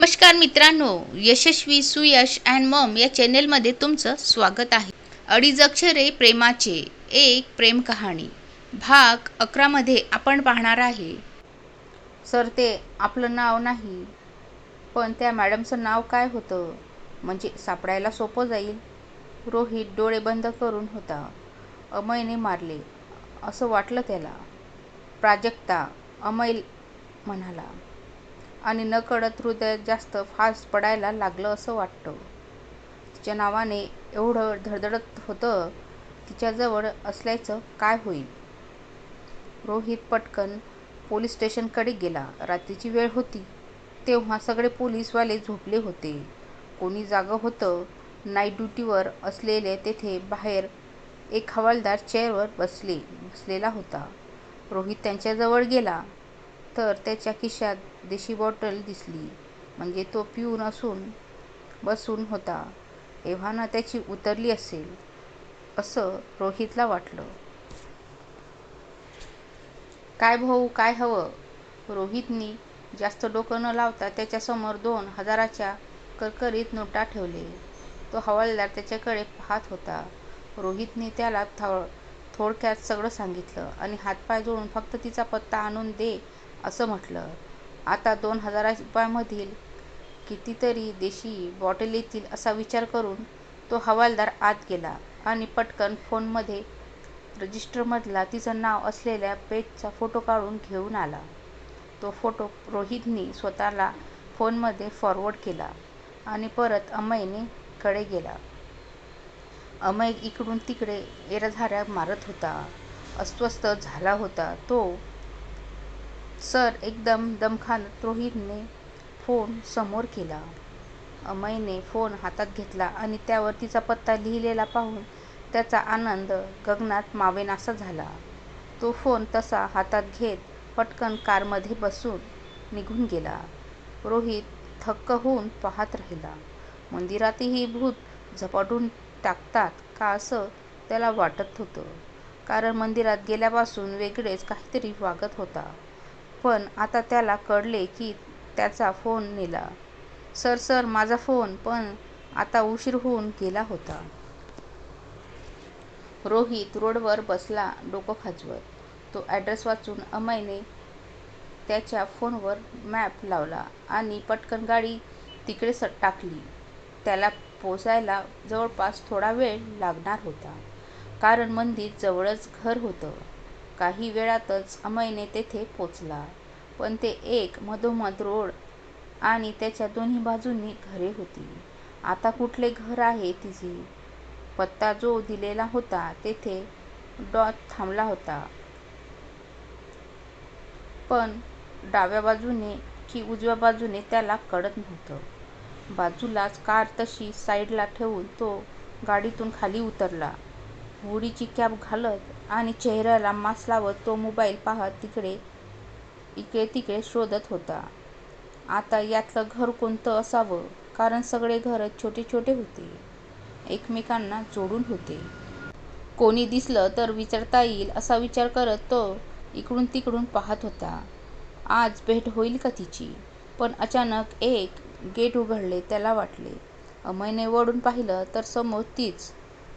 नमस्कार मित्रांनो यशस्वी Suyash and Maugham या चॅनेलमध्ये तुमचं स्वागत आहे. अडीच अक्षरे प्रेमाचे एक प्रेम कहाणी. भाग अकरामध्ये आपण पाहणार आहे. सर ते आपलं नाव नाही पण त्या मॅडमचं नाव काय होतं? म्हणजे सापडायला सोपं जाईल? रोहित डोळे बंद करून होता. अमयने मारले. असं वाटलं त्याला. प्राजक्ता अमय म्हणाला. आणि नकळत हृदय जास्त फास्ट पडायला लागलं असं वाटतं. तिच्या नावाने एवढं धडधडत होतं तिच्याजवळ असल्याचं काय होईल? रोहित पटकन पोलीस स्टेशनकडे गेला. रात्रीची वेळ होती. तेव्हा सगळे पोलीसवाले झोपले होते. कोणी जागं होतं नाईट ड्युटीवर असलेले तेथे बाहेर एक हवालदार चेअरवर बसले बसलेला होता. रोहित त्यांच्याजवळ गेला. तर त्याच्या खिशात देशी बॉटल दिसली. म्हणजे तो पिऊन असून बसून होता. एव्हाना त्याची उतरली असेल असं रोहितला वाटलं. काय भाऊ काय हवं? रोहितनी जास्त डोकं न लावता त्याच्यासमोर दोन हजाराच्या करकरीत नोटा ठेवले. तो हवालदार त्याच्याकडे पाहत होता. रोहितने त्याला थोडक्यात सगळं सांगितलं आणि हातपाय जोडून फक्त तिचा पत्ता आणून दे असं म्हटलं. आता दोन हजार रुपयामधील कितीतरी देशी बॉटल येतील असा विचार करून तो हवालदार आत गेला आणि पटकन फोनमध्ये रजिस्टरमधला तिचं नाव असलेल्या पेजचा फोटो काढून घेऊन आला. तो फोटो रोहितनी स्वतःला फोनमध्ये फॉरवर्ड केला आणि परत अमयने कडे गेला. अमय इकडून तिकडे एरझाऱ्या मारत होता. अस्वस्थ झाला होता तो सर एकदम दमखान रोहितने फोन समोर केला. अमयने फोन हातात घेतला आणि त्यावर तिचा पत्ता लिहिलेला पाहून त्याचा आनंद गगनात मावेनासा झाला. तो फोन तसा हातात घेत पटकन कारमध्ये बसून निघून गेला. रोहित थक्क होऊन पाहत राहिला. मंदिरातही भूत झपाटून टाकतात का असं त्याला वाटत होतं. कारण मंदिरात गेल्यापासून वेगळेच काहीतरी वागत होता. पण आता त्याला कळले की त्याचा फोन नेला. सर सर माझा फोन. पण आता उशीर होऊन गेला होता. रोहित रोडवर बसला डोकं खाजवत. तो ॲड्रेस वाचून अमयने त्याच्या फोनवर मॅप लावला आणि पटकन गाडी तिकडे टाकली. त्याला पोचायला जवळपास थोडा वेळ लागणार होता. कारण मंदिर जवळच घर होतं. काही वेळातच अमयने तेथे पोचला. पण ते एक मधोमध रोड आणि त्याच्या दोन्ही बाजूंनी घरे होती. आता कुठले घर आहे तिची पत्ता जो दिलेला होता तेथे डॉ थांबला होता. पण डाव्या बाजूने की उजव्या बाजूने त्याला कळत नव्हतं. बाजूलाच कार तशी साईडला ठेवून तो गाडीतून खाली उतरला. होडीची कॅप घालत आणि चेहऱ्याला मास्क लावत तो मोबाईल पाहत तिकडे इकडे तिकडे शोधत होता. आता यातलं घर कोणतं असावं? कारण सगळे घर छोटे छोटे होते. एकमेकांना जोडून होते. कोणी दिसलं तर विचारता येईल असा विचार करत तो इकडून तिकडून पाहत होता. आज भेट होईल का तिची? पण अचानक एक गेट उघडले त्याला वाटले अमयने वळून पाहिलं तर समोर तीच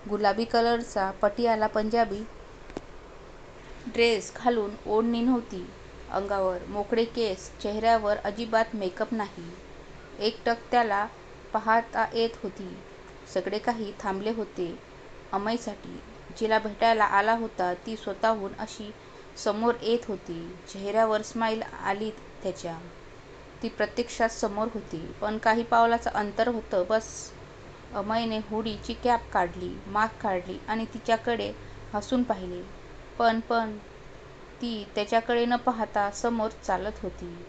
गुलाबी कलरचा पटियाला पंजाबी ड्रेस घालून ओढणी नव्हती. अंगावर मोकळे केस चेहऱ्यावर अजिबात मेकअप नाही. एकटक त्याला पाहता येत होती. सगळे काही थांबले होते. अमयसाठी जिला भेटायला आला होता ती स्वतःहून अशी समोर येत होती. चेहऱ्यावर स्माईल आली त्याच्या. ती प्रत्यक्षात समोर होती. पण काही पावलाचं अंतर होतं. बस. अमयने हुडीची कॅप काढली मास्क काढली आणि तिच्याकडे हसून पाहिले. पण पण. ती त्याच्याकडे न पाहता समोर चालत होती.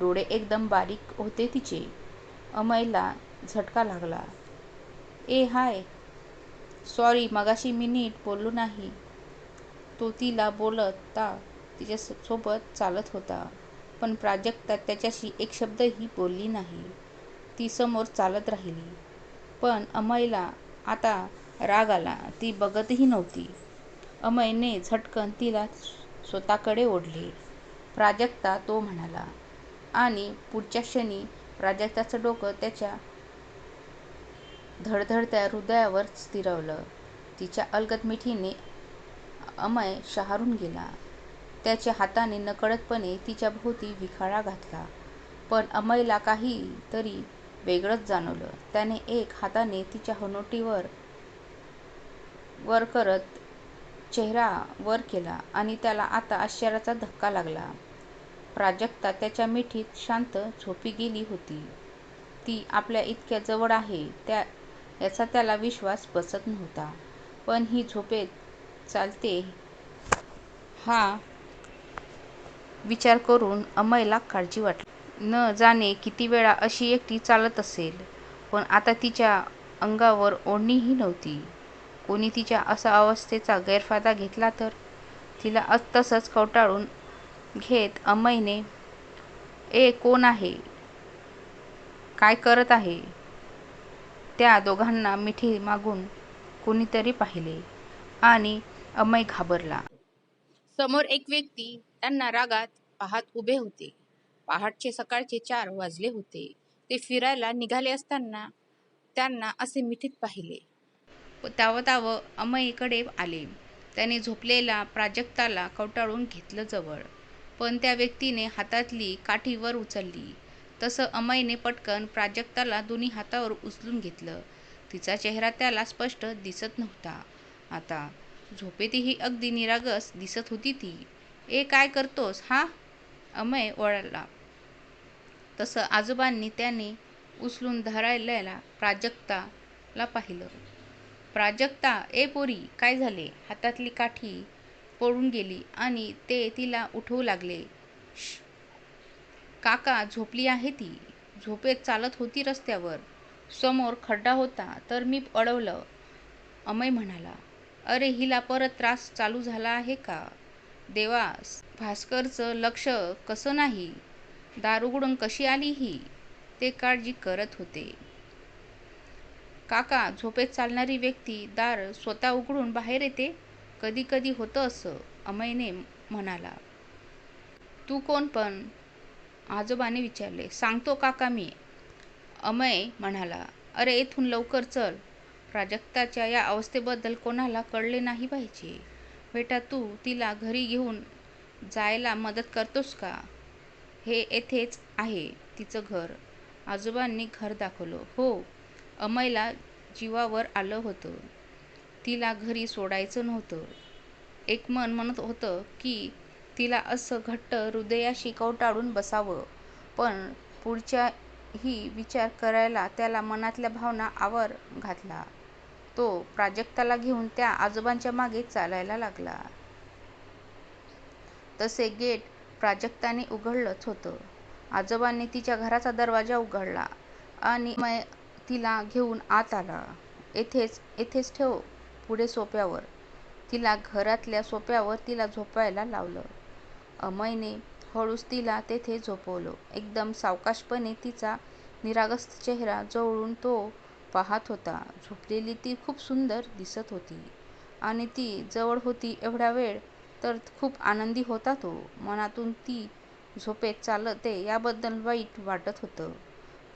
डोळे एकदम बारीक होते तिचे. अमयला झटका लागला. ए हाय. सॉरी मगाशी मी नीट बोललो नाही. तो तिला बोलता तिच्यासोबत चालत होता. पण प्राजक्ता त्याच्याशी एक शब्दही बोलली नाही. ती समोर चालत राहिली. पण अमयला आता राग आला. ती बघतही नव्हती. अमयने झटकन तिला स्वतःकडे ओढले प्राजक्ता तो म्हणाला आणि पुढच्या क्षणी प्राजक्ताचं डोकं त्याच्या धडधडत्या हृदयावर स्थिरावलं. तिच्या अलगद मिठीने अमय शहारून गेला. त्याच्या हाताने नकळतपणे तिच्याभोवती विखाळा घातला. पण अमयला काहीतरी वेगळंच जाणवलं. त्याने एका हाताने तिच्या हनोटीवर वर करत चेहरा वर केला आणि त्याला आता आश्चर्याचा धक्का लागला. प्राजक्ता त्याच्या मिठीत शांत झोपी गेली होती. ती आपल्या इतक्या जवळ आहे याचा त्याला विश्वास बसत नव्हता. पण ही झोपेत चालते हा विचार करून अमयला काळजी वाटली. न जाणे किती वेळा अशी एकटी चालत असेल. पण आता तिच्या अंगावर ओढणीही नव्हती. कोणी तिच्या असा अवस्थेचा गैरफायदा घेतला तर? तिला तसंच कवटाळून घेत अमयने ए कोण आहे? काय करत आहे? त्या दोघांना मिठी मागून कोणीतरी पाहिले आणि अमय घाबरला. समोर एक व्यक्ती त्यांना रागात पाहात उभे होते. पहाटचे सकाळचे चार वाजले होते. ते फिरायला निघाले असताना त्यांना असे मिठीत पाहिले. तावतावं अमयीकडे आले. त्याने झोपलेला प्राजक्ताला कवटाळून घेतलं जवळ. पण त्या व्यक्तीने हातातली काठी वर उचलली तसं अमयने पटकन प्राजक्ताला दोन्ही हातावर उचलून घेतलं. तिचा चेहरा त्याला स्पष्ट दिसत नव्हता आता. झोपेतही अगदी निरागस दिसत होती ती. ए काय करतोस हा? अमय वळला तसं आजोबांनी त्याने उचलून धरायला प्राजक्ताला पाहिलं. प्राजक्ता ए पोरी काय झाले? हातातली काठी पळून गेली आणि ते तिला उठवू लागले. श्श्श. काका झोपली आहे ती. झोपेत चालत होती रस्त्यावर. समोर खड्डा होता तर मी अडवलं अमय म्हणाला. अरे हिला परत त्रास चालू झाला आहे का? देवा भास्करचं लक्ष कसं नाही? दार उघडून कशी आली ही? ते काळजी करत होते. काका झोपेत चालणारी व्यक्ती दार स्वतः उघडून बाहेर येते? कधी कधी होतं असं अमयने म्हणाला. तू कोण पण? आजोबांनी विचारले. सांगतो काका मी. अमय म्हणाला. अरे इथून लवकर चल. प्राजक्ताच्या या अवस्थेबद्दल कोणाला कळले नाही पाहिजे. बेटा तू तिला घरी घेऊन जायला मदत करतोस का? हे येथेच आहे तिचं घर. आजोबांनी घर दाखवलं. हो. अमयला जीवावर आलं होतं. तिला घरी सोडायचं नव्हतं. एक मन म्हणत होतं की तिला असं घट्ट हृदयाशी कवटाळून बसावं. पण पुढचाही विचार करायला त्याला मनातल्या भावना आवर घातला. तो प्राजक्ताला घेऊन त्या आजोबांच्या मागे चालायला लागला. तसे गेट प्राजक्ताने उघडलंच होतं. आजोबांनी तिच्या घराचा दरवाजा उघडला आणि अमय तिला घेऊन आत आला. येथेच येथेच ठेव पुढे सोफ्यावर. तिला घरातल्या सोफ्यावर तिला झोपायला लावलं. अमयने हळूच तिला तेथे झोपवलं. एकदम सावकाशपणे तिचा निरागस चेहरा जवळून तो पाहात होता. झोपलेली ती खूप सुंदर दिसत होती आणि ती जवळ होती एवढा वेळ तर खूप आनंदी होता तो. मनातून ती झोपेत चालते याबद्दल वाईट वाटत होतं.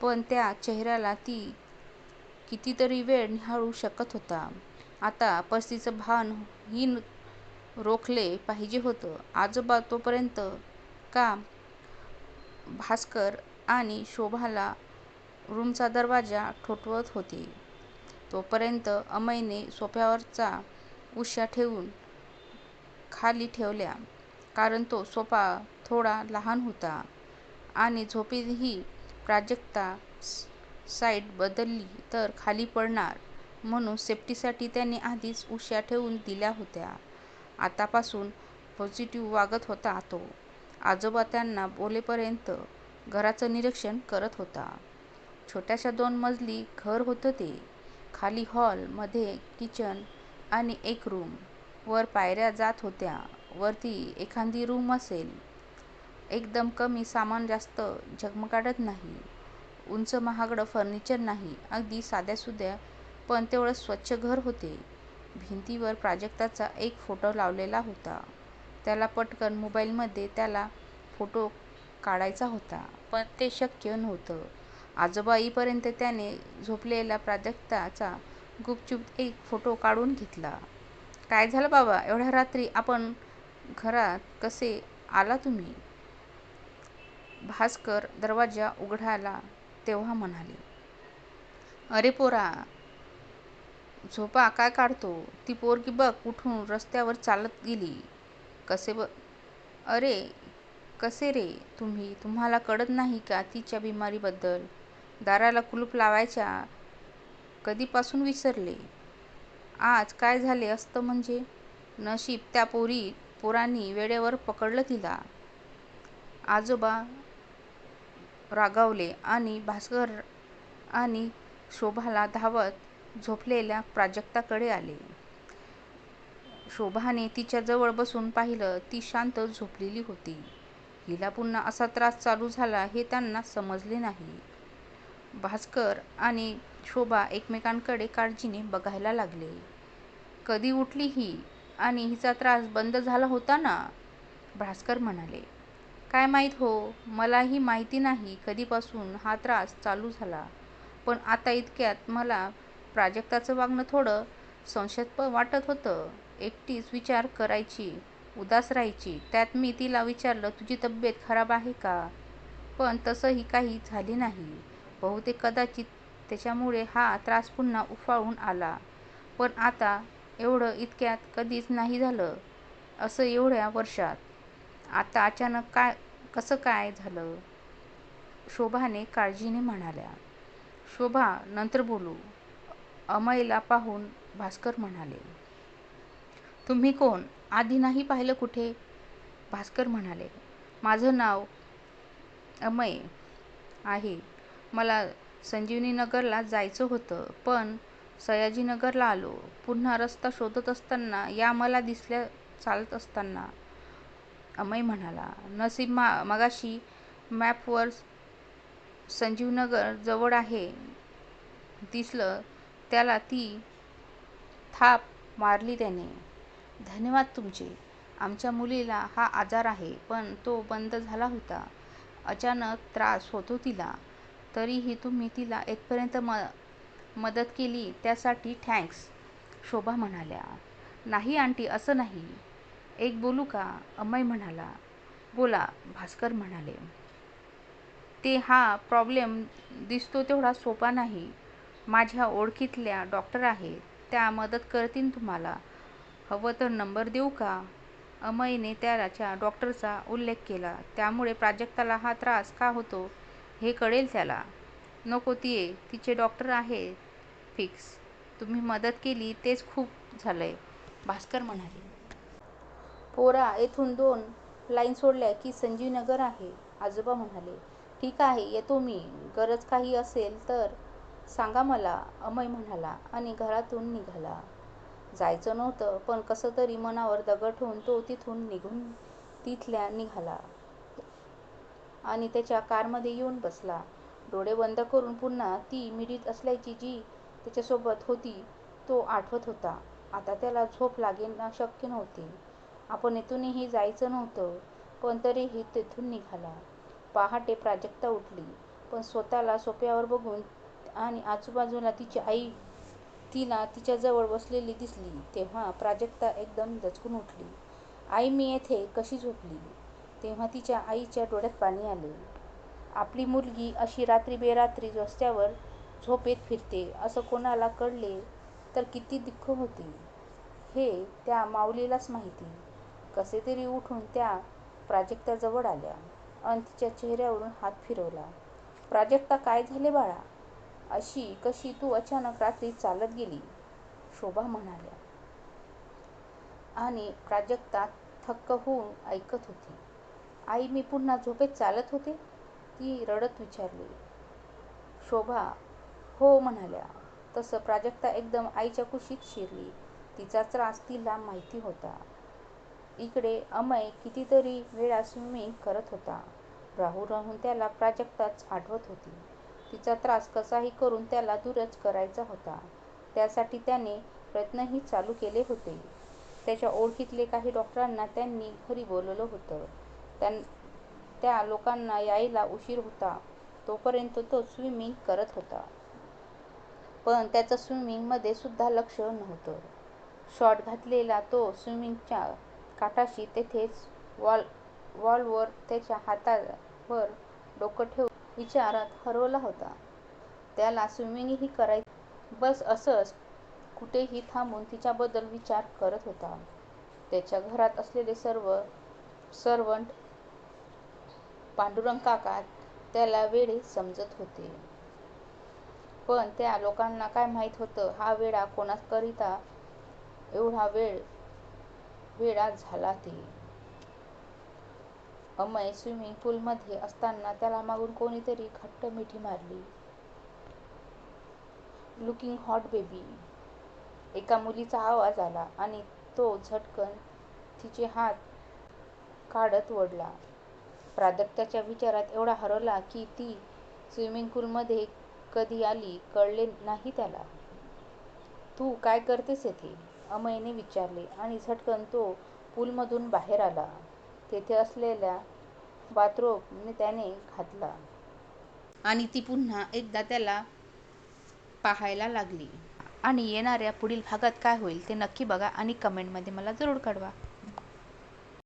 पण त्या चेहऱ्याला ती कितीतरी वेळ निहाळू शकत होता. आता पस्तीचं भान ही रोखले पाहिजे होतं. आजोबा तोपर्यंत का भास्कर आणि शोभाला रूमचा दरवाजा ठोठावत होते तोपर्यंत अमयने सोफ्यावरच्या उश्या ठेवून खाली ठेवल्या कारण तो सोफा थोडा लहान होता आणि झोपेतही प्राजक्ता साईड बदलली तर खाली पडणार म्हणून सेफ्टीसाठी त्याने आधीच उश्या ठेवून दिल्या होत्या. आतापासून पॉझिटिव्ह वागत होता तो. आजोबा त्यांना बोलेपर्यंत घराचं निरीक्षण करत होता. छोट्याशा दोन मजली घर होतं ते. खाली हॉल, मध्ये किचन आणि एक रूम. वर पायऱ्या जात होत्या. वरती एखादी रूम असेल. एकदम कमी सामान जास्त झगमगाटत नाही. उंच महागडं फर्निचर नाही. अगदी साधेसुधे पण तेवढं स्वच्छ घर होते. भिंतीवर प्राजक्ताचा एक फोटो लावलेला होता. त्याला पटकन मोबाईलमध्ये त्याला फोटो काढायचा होता पण ते शक्य नव्हतं. आजोबा येईपर्यंत त्याने झोपलेल्या प्राजक्ताचा गुपचूप एक फोटो काढून घेतला. "काय झालं बाबा, एवढ्या रात्री आपण घरात कसे आला तुम्ही? " भास्कर दरवाजा उघडायला तेव्हा म्हणाले. "अरे पोरा, झोपा काय काढतो? ती पोरगी बघ उठून रस्त्यावर चालत गेली. अरे कसे रे तुम्ही? तुम्हाला कळत नाही का तिच्या बिमारीबद्दल? दाराला कुलूप लावायच्या कधीपासून विसरले? आज काय झाले असतं म्हणजे? नशीब त्या पोरांनी वेळेवर पकडलं तिला. " आजोबा रागावले आणि भास्कर आणि शोभाला धावत झोपलेल्या प्राजक्ताकडे आले. शोभाने तिच्या जवळ बसून पाहिलं. ती शांत झोपलेली होती. हिला पुन्हा असा त्रास चालू झाला हे त्यांना समजले नाही. भास्कर आणि शोभा एकमेकांकडे काळजीने बघायला लागले. "कधी उठली ही आणि हिचा त्रास बंद झाला होता ना? " भास्कर म्हणाले. "काय माहीत हो. मलाही माहिती नाही कधीपासून हा त्रास चालू झाला. पण आता इतक्यात मला प्राजक्ताचं वागणं थोडं संशयास्पद वाटत होतं. एकटीच विचार करायची, उदास राहायची. त्यात मी तिला विचारलं तुझी तब्येत खराब आहे का? पण तसंही काही झाले नाही. बहुतेक कदाचित त्याच्यामुळे हा त्रास पुन्हा उफाळून आला. पण आता एवढं इतक्यात कधीच नाही झालं असं एवढ्या वर्षात. आता अचानक काय कसं काय झालं? " शोभाने काळजीने म्हणाल्या. "शोभा नंतर बोलू. " अमयला पाहून भास्कर म्हणाले. "तुम्ही कोण? आधी नाही पाहिलं कुठे? " भास्कर म्हणाले. "माझं नाव अमय आहे. मला संजीवनीनगरला जायचं होतं. पण सयाजीनगरला आलो. पुन्हा रस्ता शोधत असताना या मला दिसल्या चालत असताना. " अमय म्हणाला. "नशीब मगाशी मॅपवर संजीवनगर जवळ आहे दिसलं त्याला ती थाप मारली त्याने. धन्यवाद तुमचे. आमच्या मुलीला हा आजार आहे पण तो बंद झाला होता. अचानक त्रास होतो तिला. तरीही तुम्ही तिला इथपर्यंत मदत केली त्यासाठी थँक्स. " शोभा म्हणाल्या. "नाही आंटी असं नाही. एक बोलू का? " अमय म्हणाला. "बोला. " भास्कर म्हणाले. "ते हा प्रॉब्लेम दिसतो तेवढा सोपा नाही. माझ्या ओळखीतल्या डॉक्टर आहेत. त्या मदत करतील तुम्हाला. हवं तर नंबर देऊ का? " अमयने त्याच्या डॉक्टरचा उल्लेख केला. "त्यामुळे प्राजक्ताला हा त्रास का होतो हे कळेल त्याला. " "नको तिचे डॉक्टर आहेत फिक्स. तुम्ही मदत केली तेच खूप झालंय. " भास्कर म्हणाले. "पोरा येथून दोन लाईन सोडल्या की संजीवनगर आहे. " आजोबा म्हणाले. "ठीक आहे येतो मी. गरज काही असेल तर सांगा मला. " अमय म्हणाला आणि घरातून निघाला. जायचं नव्हतं पण कसं तरी मनावर दगड ठेवून तो तिथून निघून तिथल्या निघाला आणि त्याच्या कारमध्ये येऊन बसला. डोळे बंद करून पुन्हा ती मिडीत असल्याची जी त्याच्यासोबत होती तो आठवत होता. आता त्याला झोप लागणं शक्य नव्हती आपण इथूनही जायचं नव्हतं पण तरीही तिथून निघाला. पहाटे प्राजक्ता उठली. पण स्वतःला सोफ्यावर बघून आणि आजूबाजूला तिची आई तिला तिच्याजवळ बसलेली दिसली तेव्हा प्राजक्ता एकदम दचकून उठली. "आई मी येथे कशी झोपली? " तेव्हा तिच्या आईच्या डोळ्यात पाणी आले. आपली मुलगी अशी रात्री-बेरात्री रस्त्यावर झोपेत फिरते असं कोणाला कळले तर किती दुःख होते हे त्या माऊलीलाच माहिती. कसेतरी उठून त्या प्राजक्ताजवळ आल्या अन तिच्या चेहऱ्यावरून हात फिरवला. "प्राजक्ता काय झाले बाळा? अशी कशी तू अचानक रात्री चालत गेली? " शोभा म्हणाल्या. आणि प्राजक्ता थक्क होऊन ऐकत होती. "आई मी पुन्हा झोपेत चालत होते? " ती रडत विचारली. शोभा हो म्हणाल्या. तसं प्राजक्ता एकदम आईच्या कुशीत शिरली. तिचा त्रास तिला माहिती होता. इकडे अमय कितीतरी वेळा स्विमिंग करत होता. राहून राहून त्याला प्राजक्ताच आठवत होती. तिचा त्रास कसाही करून त्याला दूरच करायचा होता. त्यासाठी त्याने प्रयत्नही चालू केले होते. त्याच्या ओळखीतले काही डॉक्टरांना त्यांनी घरी बोलावलं होतं. त्या लोकांना यायला उशीर होता तोपर्यंत तो स्विमिंग करत होता. पण त्याचं स्विमिंगमध्ये सुद्धा लक्ष नव्हतं. शॉर्ट घातलेला तो स्विमिंगच्या काठाशी तिथेच वॉलवर त्याच्या हातावर डोकं ठेवून विचारात हरवला होता. त्याला स्विमिंगही कराय बस असंच कुठेही थांबून तिच्याबद्दल विचार करत होता. त्याच्या घरात असलेले सर्व्हंट पांडुरंगकाका त्याला वेडे समजत होते. पण त्या लोकांना काय माहीत होतं हा वेडा कोणाकरिता एवढा वेळ वेडा झाला ते! अमय स्विमिंग पूलमध्ये असताना त्याला मागून कोणीतरी घट्ट मिठी मारली. Looking hot baby! एका मुलीचा आवाज आला आणि तो झटकन तिचे हात काढत ओढला. प्राध्यापकाच्या विचारात एवढा हरवला की ती स्विमिंग पूलमध्ये कधी आली कळले नाही त्याला. तू काय करतेस येथे अमयने विचारले आणि झटकन तो पूलमधून बाहेर आला. तेथे असलेला बाथरोब त्याने घातला. आणि ती पुन्हा एकदा त्याला पाहायला लागली. आणि येणाऱ्या पुढील भागात काय होईल ते नक्की बघा आणि कमेंटमध्ये मला जरूर कळवा.